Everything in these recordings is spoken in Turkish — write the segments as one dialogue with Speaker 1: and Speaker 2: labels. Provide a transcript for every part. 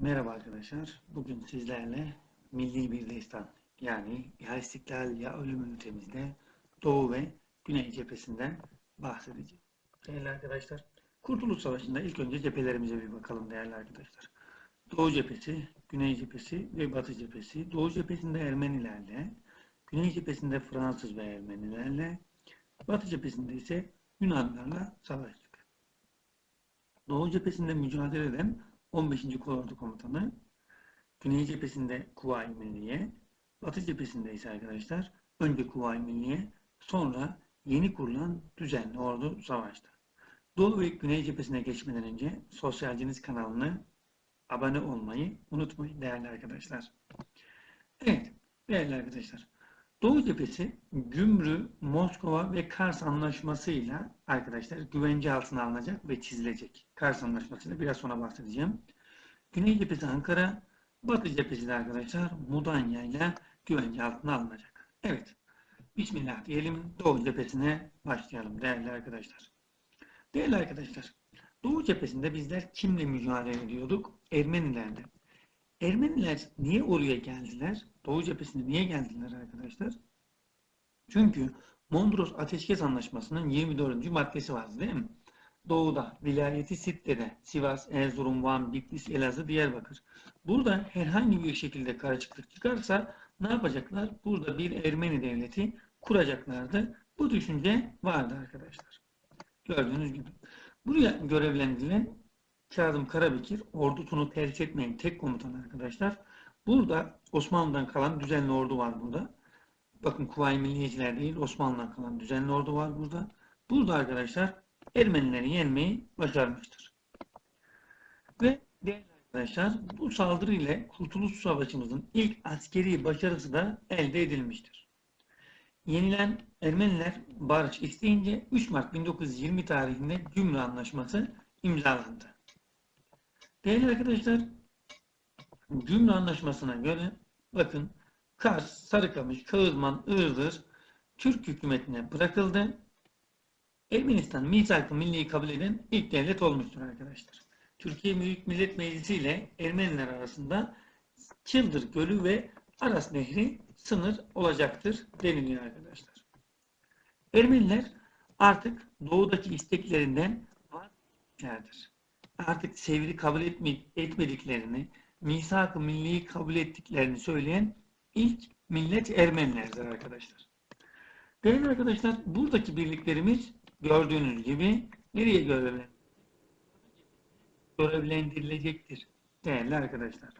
Speaker 1: Merhaba arkadaşlar. Bugün sizlerle milli bir destan yani ya İstiklal ya Ölüm ünitemizde Doğu ve Güney cephesinden bahsedeceğim. Değerli arkadaşlar, Kurtuluş Savaşı'nda ilk önce cephelerimize bir bakalım değerli arkadaşlar. Doğu cephesi, Güney cephesi ve Batı cephesi. Doğu cephesinde Ermenilerle, Güney cephesinde Fransız ve Ermenilerle, Batı cephesinde ise Yunanlarla savaştık. Doğu cephesinde mücadele eden 15. Kolordu Komutanı, Güney cephesinde Kuvayi Milliye, Batı cephesinde ise arkadaşlar önce Kuvayi Milliye, sonra yeni kurulan düzenli ordu savaştı. Doğu ve Güney cephesine geçmeden önce Sosyalciniz kanalını abone olmayı unutmayın değerli arkadaşlar. Evet değerli arkadaşlar. Doğu cephesi Gümrü, Moskova ve Kars anlaşmasıyla arkadaşlar güvence altına alınacak ve çizilecek. Kars anlaşmasıyla biraz sonra bahsedeceğim. Güney cephesi Ankara, Batı cephesi de arkadaşlar Mudanya ile güvence altına alınacak. Evet. Bismillah diyelim. Doğu cephesine başlayalım değerli arkadaşlar. Değerli arkadaşlar, Doğu cephesinde bizler kimle mücadele ediyorduk? Ermenilerle. Ermeniler niye oraya geldiler? Doğu cephesine niye geldiler arkadaşlar? Çünkü Mondros Ateşkes Anlaşması'nın 24. maddesi vardı değil mi? Doğuda, vilayeti Sitte'de, Sivas, Erzurum, Van, Bitlis, Elazığ, Diyarbakır. Burada herhangi bir şekilde karışıklık çıkarsa ne yapacaklar? Burada bir Ermeni devleti kuracaklardı. Bu düşünce vardı arkadaşlar. Gördüğünüz gibi. Buraya görevlendirilen Kazım Karabekir ordusunu tercih etmeyen tek komutan arkadaşlar. Burada Osmanlı'dan kalan düzenli ordu var burada. Bakın Kuvayi Milliyeciler değil Osmanlı'dan kalan düzenli ordu var burada. Burada arkadaşlar Ermenileri yenmeyi başarmıştır. Ve değerli arkadaşlar bu saldırı ile Kurtuluş Savaşımızın ilk askeri başarısı da elde edilmiştir. Yenilen Ermeniler barış isteyince 3 Mart 1920 tarihinde Gümrü Anlaşması imzalandı. Değerli arkadaşlar, Gümrü Anlaşması'na göre bakın Kars, Sarıkamış, Kağızman, Iğdır Türk hükümetine bırakıldı. Ermenistan misak-ı milliyi kabul eden ilk devlet olmuştur arkadaşlar. Türkiye Büyük Millet Meclisi ile Ermeniler arasında Çıldır Gölü ve Aras Nehri sınır olacaktır deniliyor arkadaşlar. Ermeniler artık doğudaki isteklerinden vazgeçmişlerdir. Artık sevri kabul etmediklerini, misak-ı milliyi kabul ettiklerini söyleyen ilk millet Ermenilerdir arkadaşlar. Değerli arkadaşlar buradaki birliklerimiz gördüğünüz gibi nereye görevlendirilecektir değerli arkadaşlar.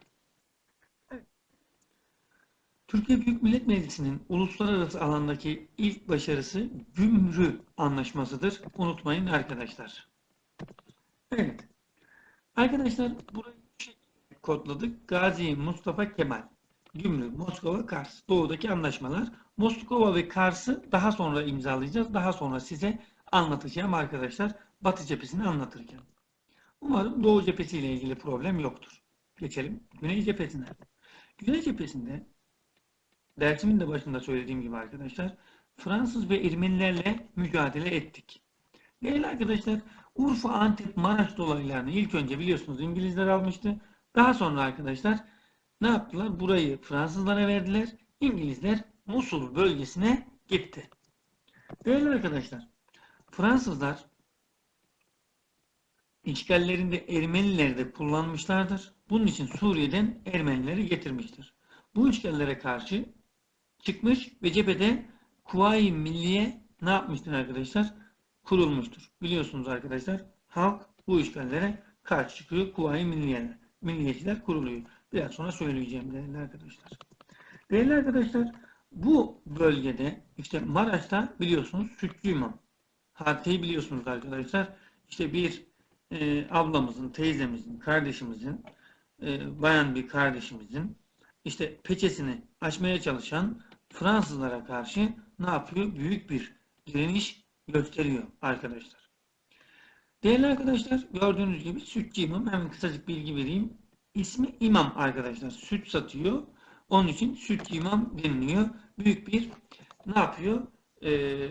Speaker 1: Türkiye Büyük Millet Meclisi'nin uluslararası alandaki ilk başarısı Gümrü Anlaşması'dır. Unutmayın arkadaşlar. Evet. Arkadaşlar burayı kodladık. Gazi Mustafa Kemal. Gümrü, Moskova, Kars. Doğudaki anlaşmalar. Moskova ve Kars'ı daha sonra imzalayacağız. Daha sonra size anlatacağım arkadaşlar. Batı cephesini anlatırken. Umarım Doğu cephesiyle ilgili problem yoktur. Geçelim Güney cephesine. Güney cephesinde dersimin de başında söylediğim gibi arkadaşlar Fransız ve Ermenilerle mücadele ettik. Değerli arkadaşlar Urfa, Antep, Maraş dolaylarını ilk önce biliyorsunuz İngilizler almıştı. Daha sonra arkadaşlar ne yaptılar? Burayı Fransızlara verdiler. İngilizler Musul bölgesine gitti. Değerli arkadaşlar Fransızlar işgallerinde Ermenileri de kullanmışlardır. Bunun için Suriye'den Ermenileri getirmiştir. Bu işgallere karşı çıkmış ve cephede Kuvayi Milliye ne yapmıştır arkadaşlar? Kurulmuştur. Biliyorsunuz arkadaşlar halk bu işgallere karşı çıkıyor. Kuvayi Milliyeler, Milliyetçiler kuruluyor. Biraz sonra söyleyeceğim değerli arkadaşlar. Değerli arkadaşlar bu bölgede işte Maraş'ta biliyorsunuz Sütçü İmam. Hadiseyi biliyorsunuz arkadaşlar. İşte bir e, ablamızın, teyzemizin, kardeşimizin, e, bayan bir kardeşimizin işte peçesini açmaya çalışan Fransızlara karşı ne yapıyor? Büyük bir direniş gösteriyor arkadaşlar. Değerli arkadaşlar gördüğünüz gibi sütçü hemen kısacık bilgi vereyim. İsmi imam arkadaşlar. Süt satıyor. Onun için sütçü imam deniliyor. Büyük bir ne yapıyor? Ee,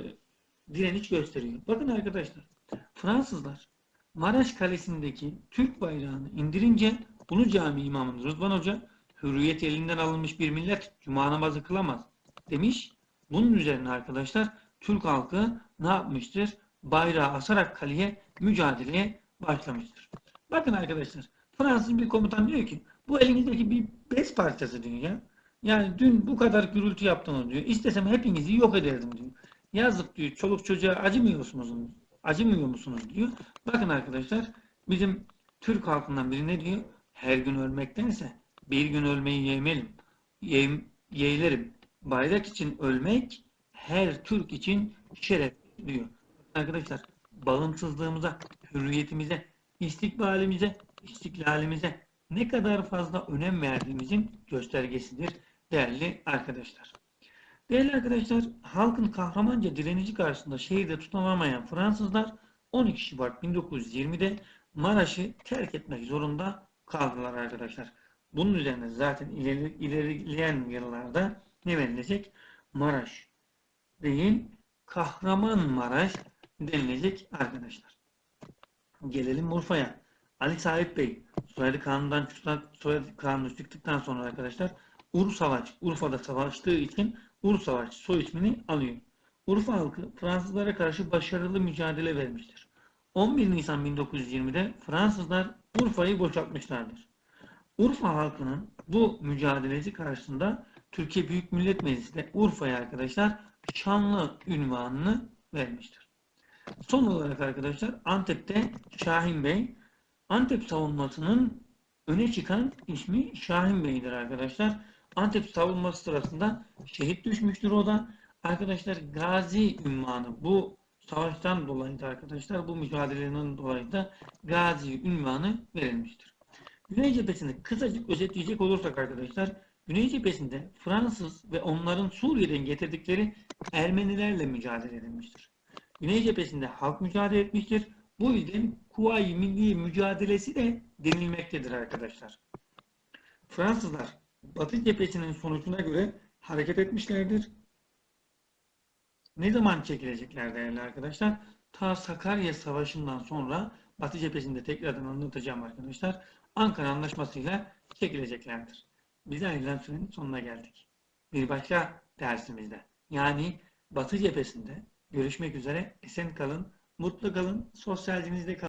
Speaker 1: direniş gösteriyor. Bakın arkadaşlar Fransızlar Maraş Kalesi'ndeki Türk bayrağını indirince Ulu Cami İmamı Rıdvan Hoca hürriyet elinden alınmış bir millet cuma namazı kılamaz demiş. Bunun üzerine arkadaşlar Türk halkı ne yapmıştır? Bayrağı asarak kaleye mücadeleye başlamıştır. Bakın arkadaşlar Fransız bir komutan diyor ki bu elinizdeki bir bez parçası diyor ya. Yani dün bu kadar gürültü yaptınız diyor. İstesem hepinizi yok ederdim diyor. Yazık diyor. Çoluk çocuğa acımıyor musunuz? Acımıyor musunuz diyor. Bakın arkadaşlar bizim Türk halkından biri ne diyor? Her gün ölmektense bir gün ölmeyi yeğmelim. Ye, yeğlerim. Bayrak için ölmek her Türk için şeref diyor. Arkadaşlar bağımsızlığımıza, hürriyetimize, istikbalimize, istiklalimize ne kadar fazla önem verdiğimizin göstergesidir değerli arkadaşlar. Değerli arkadaşlar, halkın kahramanca direnici karşısında şehirde tutunamayan Fransızlar 12 Şubat 1920'de Maraş'ı terk etmek zorunda kaldılar arkadaşlar. Bunun üzerine zaten ileri, ilerleyen yıllarda ne verilecek? Maraş değil, Kahramanmaraş denilecek arkadaşlar. Gelelim Urfa'ya. Ali Sahip Bey soyadı kanundan çıktıktan, soyadı kanunu çıktıktan sonra arkadaşlar Ur Urfa'da savaştığı için Ur Savaş soy ismini alıyor. Urfa halkı Fransızlara karşı başarılı mücadele vermiştir. 11 Nisan 1920'de Fransızlar Urfa'yı boşaltmışlardır. Urfa halkının bu mücadelesi karşısında Türkiye Büyük Millet Meclisi de Urfa'ya arkadaşlar şanlı ünvanını vermiştir. Son olarak arkadaşlar Antep'te Şahin Bey Antep savunmasının öne çıkan ismi Şahin Bey'dir arkadaşlar. Antep savunması sırasında şehit düşmüştür o da. Arkadaşlar Gazi ünvanı bu savaştan dolayı da arkadaşlar bu mücadelenin dolayı da Gazi ünvanı verilmiştir. Güney cephesini kısacık özetleyecek olursak arkadaşlar Güney cephesinde Fransız ve onların Suriye'den getirdikleri Ermenilerle mücadele edilmiştir. Güney cephesinde halk mücadele etmiştir. Bu yüzden Kuvayi Milli Mücadelesi de denilmektedir arkadaşlar. Fransızlar Batı cephesinin sonucuna göre hareket etmişlerdir. Ne zaman çekilecekler değerli arkadaşlar? Ta Sakarya Savaşı'ndan sonra Batı cephesinde tekrardan anlatacağım arkadaşlar. Ankara Anlaşması'yla çekileceklerdir. Bize ayrılan sürenin sonuna geldik. Bir başka dersimizde yani Batı cephesinde görüşmek üzere. Esen kalın, mutlu kalın, sosyalcinizde kalın.